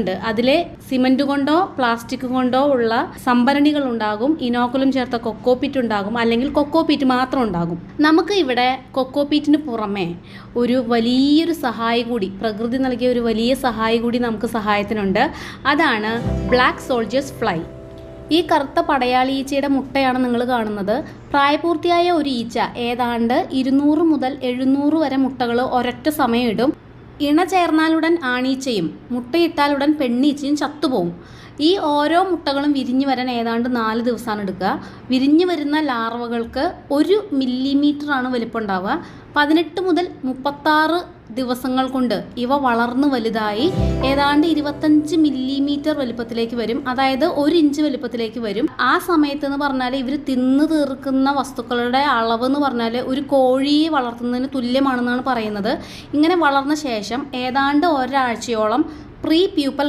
ഉണ്ട്. അതിലെ സിമന്റ് കൊണ്ടോ പ്ലാസ്റ്റിക് കൊണ്ടോ ഉള്ള സംഭരണികൾ ഉണ്ടാകും. ഇനോക്കുലം ചേർത്ത കൊക്കോപീറ്റ് ഉണ്ടാകും. അല്ലെങ്കിൽ കൊക്കോപീറ്റ് മാത്രം ഉണ്ടാകും. നമുക്ക് ഇവിടെ കൊക്കോപീറ്റിന് പുറമെ ഒരു വലിയൊരു സഹായി കൂടി പ്രകൃതി നൽകിയ ഒരു വലിയ സഹായി കൂടി നമുക്ക് സഹായത്തിനുണ്ട്. അതാണ് ബ്ലാക്ക് സോൾജേഴ്സ് ഫ്ലൈ ഈ കറുത്ത പടയാളി ഈച്ചയുടെ മുട്ടയാണ് നിങ്ങൾ കാണുന്നത്. പ്രായപൂർത്തിയായ ഒരു ഈച്ച ഏതാണ്ട് ഇരുന്നൂറ് മുതൽ എഴുന്നൂറ് വരെ മുട്ടകൾ ഒരൊറ്റ സമയം ഇടും. ഇണ ചേർന്നാലുടൻ ആണീച്ചയും മുട്ടയിട്ടാലുടൻ പെണ്ണീച്ചയും ചത്തുപോകും ഈ ഓരോ മുട്ടകളും വിരിഞ്ഞു വരാൻ ഏതാണ്ട് നാല് ദിവസമാണ് എടുക്കുക. വിരിഞ്ഞു വരുന്ന ലാർവകൾക്ക് ഒരു മില്ലിമീറ്ററാണ് വലിപ്പം ഉണ്ടാവുക പതിനെട്ട് മുതൽ മുപ്പത്താറ് ദിവസങ്ങൾ കൊണ്ട് ഇവ വളർന്നു വലുതായി ഏതാണ്ട് ഇരുപത്തഞ്ച് മില്ലിമീറ്റർ വലിപ്പത്തിലേക്ക് വരും. അതായത് ഒരു ഇഞ്ച് വലിപ്പത്തിലേക്ക് വരും. ആ സമയത്ത് എന്ന് പറഞ്ഞാൽ ഇവർ തിന്നു തീർക്കുന്ന വസ്തുക്കളുടെ അളവ് എന്ന് പറഞ്ഞാൽ ഒരു കോഴിയെ വളർത്തുന്നതിന് തുല്യമാണെന്നാണ് പറയുന്നത്. ഇങ്ങനെ വളർന്ന ശേഷം ഏതാണ്ട് ഒരാഴ്ചയോളം പ്രീ പ്യൂപ്പൽ